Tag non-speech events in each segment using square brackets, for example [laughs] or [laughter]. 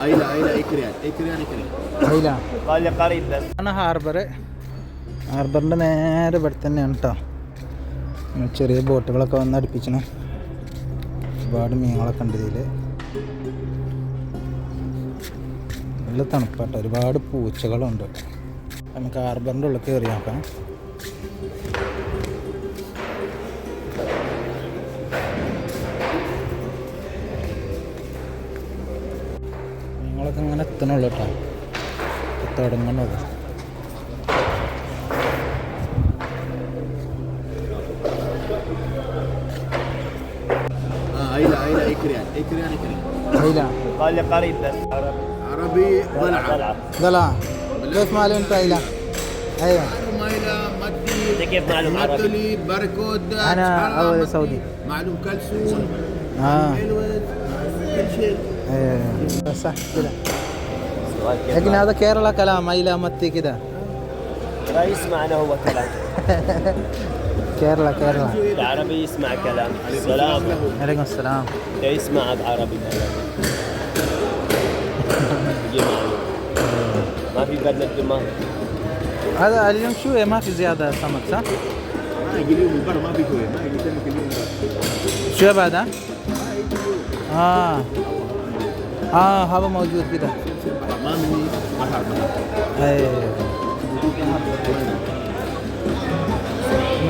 ايلا ايلا اكريان اكريان اكريان അയില قال لي قريب بس ആണ് ഹാർബർ ഹാർബറിൻ്റെ നേരെ ഇവിടെ തന്നെയാണ് കേട്ടോ ചെറിയ ബോട്ടുകളൊക്കെ വന്ന് അടുപ്പിച്ചണം ഒരുപാട് മീനുകളൊക്കെ ഉണ്ട് ഇതിൽ നല്ല തണുപ്പാട്ടോ ഒരുപാട് പൂച്ചകളുണ്ട് നമുക്ക് ഹാർബറിൻ്റെ ഉള്ളിൽ കയറി നോക്കാം മീനുകളൊക്കെ ഇങ്ങനെ എത്തണുള്ളൂ കേട്ടോ തുടങ്ങണത് اه ايلا ايلا اكريان اكريان اكريان അയില قال لي قريب بس عربي عربي ضلعه طلعه ഇതല്ല كيف مالي انت ايلا ايوه معلوم ايلا مدي انت كيف معلوم عربي؟ ماتولي باركود انا سحرة، اول مدي. سعودي معلوم كلسون اه حلوة كل شيء ايوه صح كده لكن؟ هذا كيرلا كلام ايلا متي كده. لا يسمعنا هو كلام. [laughs] كيرلا كيرلا. العربي يسمع كلام. السلام. عليكم السلام. ده يسمع بعربي. كلام ما في بدل الدماغ هذا اليوم شوية ما في زيادة سمك صح؟ ما يجي اليوم البر ما في شوية ما يجي اليوم بر. شو بعد ها؟ آه. हाँ हवा मौजूद भी था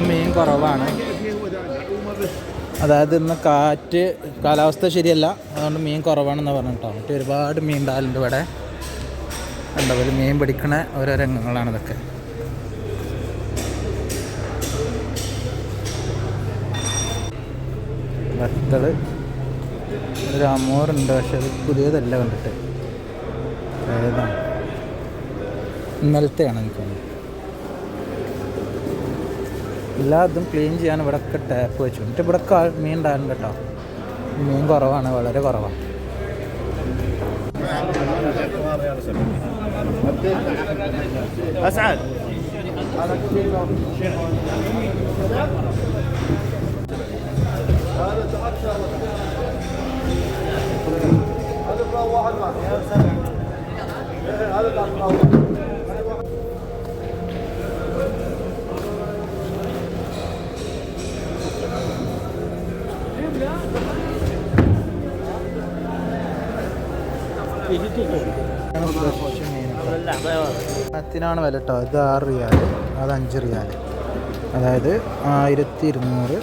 മീൻ കുറവാണ്. അതായത് ഇന്ന് കാറ്റ് കാലാവസ്ഥ ശരിയല്ല. അതുകൊണ്ട് മീൻ കുറവാണെന്ന് പറഞ്ഞിട്ടോ മറ്റേ ഒരുപാട് മീൻ ഉണ്ടാകലുണ്ട് ഇവിടെ. ഉണ്ടാവും മീൻ പിടിക്കണ ഓരോ രംഗങ്ങളാണ് ഇതൊക്കെ. വത്തൾ. ഒരു അമോറുണ്ട് പക്ഷെ അത് പുതിയതല്ല കണ്ടിട്ട് ഏതാണ് ഇന്നലത്തെയാണ് എനിക്ക് തോന്നുന്നത് എല്ലാതും ക്ലീൻ ചെയ്യാൻ ഇവിടെ ഒക്കെ ടാപ്പ് വെച്ചു എന്നിട്ട് ഇവിടെ കാ- മീൻ ഉണ്ടാകുന്നുണ്ട് കേട്ടോ മീൻ കുറവാണ് വളരെ കുറവാണ് اسعد ഫ്രഷ് ാണ് വില കേട്ടോ ഇത് ആറ് റിയാൽ അത് അഞ്ച് റിയാൽ. അതായത് ആയിരത്തി ഇരുന്നൂറ്.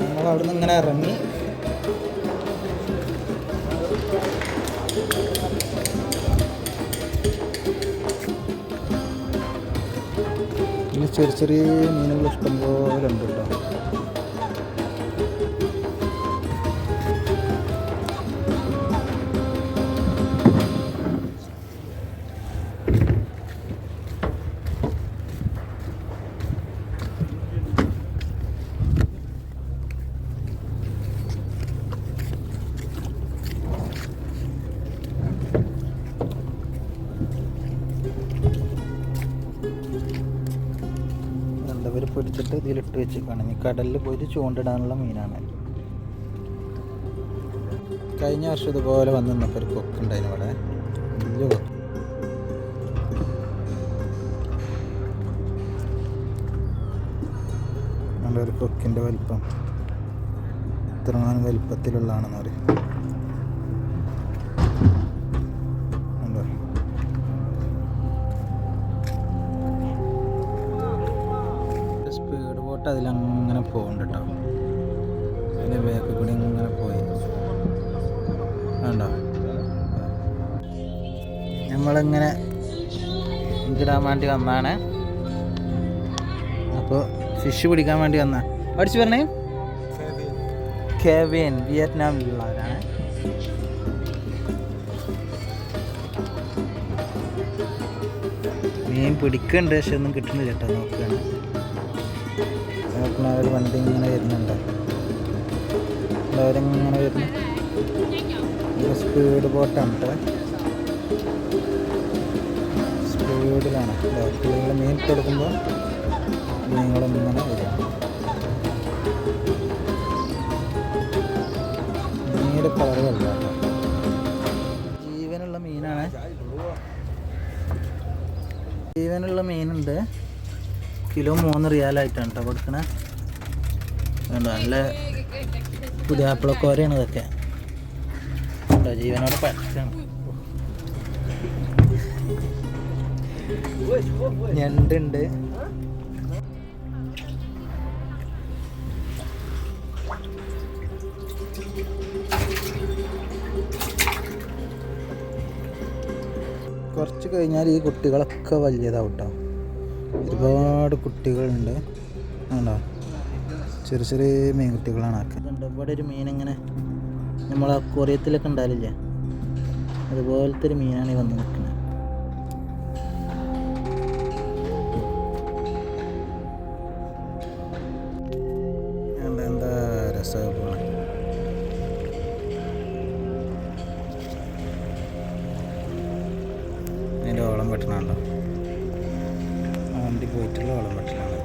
നമ്മൾ അവിടെ ഇങ്ങനെ ഇറങ്ങി. ചെറിയ ചെറിയ മീനുകൾ ഇഷ്ടംപോലെ ഉണ്ട് കേട്ടോ പിടിച്ചിട്ട് ഇതിലിട്ട് വെച്ചേക്കാണ്. ഇനി കടലിൽ പോയിട്ട് ചൂണ്ടിടാനുള്ള മീനാണ്. കഴിഞ്ഞ വർഷം ഇതുപോലെ വന്ന് നിന്നപ്പോൾ ഒരു കൊക്ക് ഉണ്ടായിരുന്നു ഇവിടെ. വലിയ കൊക്ക് നല്ലൊരു കൊക്കിന്റെ വലിപ്പം. ഇത്രമാനം വലിപ്പത്തിലുള്ളതാണെന്ന് പറയും. ബോട്ട് അതിലങ്ങനെ പോകുന്നുണ്ട് കേട്ടോ അതിന്റെ ബാക്കിൽ കൂടി ഇങ്ങനെ പോയി. കണ്ടോ? നമ്മളിങ്ങനെ ഇതിടാൻ വേണ്ടി വന്നാണ്. അപ്പോൾ ഫിഷ് പിടിക്കാൻ വേണ്ടി വന്ന. അടിച്ചു പറഞ്ഞേ? കെവിൻ വിയറ്റ്നാമിലുള്ളവരാണ്. മീൻ പിടിക്കുന്നുണ്ട് പക്ഷെ ഒന്നും കിട്ടുന്നില്ല കേട്ടോ നോക്കുകയാണ് നോക്കണ ഒരു വണ്ടി ഇങ്ങനെ വരുന്നുണ്ട്. എല്ലാവരും ഇങ്ങനെ വരുന്നു. ഇത് സ്പീഡ് ബോട്ടാണ് കേട്ടോ. സ്പീഡിലാണ്. പിള്ളേർ മീൻ കൊടുക്കുമ്പോൾ നിങ്ങളിങ്ങനെ വരും. മീനിന്റെ കളർ ജീവനുള്ള മീനാണ്. ജീവനുള്ള മീനുണ്ട്. കിലോ മൂന്ന് റിയാലായിട്ടാണ് കേട്ടോ കൊടുക്കണേ. വേണ്ട നല്ല പുതിയാപ്പിളക്കോരയാണ് ഇതൊക്കെ. കേട്ടോ ജീവനോട് പറ്റാണ് ഞണ്ടുണ്ട്. കുറച്ച് കഴിഞ്ഞാൽ ഈ കുട്ടികളൊക്കെ വലിയതാവും കേട്ടോ ഒരുപാട് കുട്ടികളുണ്ട്. ഉണ്ടോ ചെറിയ ചെറിയ മീൻകുട്ടികളാണ് ആക്കുക ഇവിടെ ഒരു മീൻ ഇങ്ങനെ നമ്മൾ കൊറിയത്തിലൊക്കെ ഉണ്ടാവില്ലേ? അതുപോലത്തെ ഒരു മീനാണ് ഈ വന്ന് നിൽക്കുന്നത് ഓളം വെട്ടണുണ്ടോ വണ്ടി പോയിട്ടുള്ള ഓളം വെട്ടലാണ്.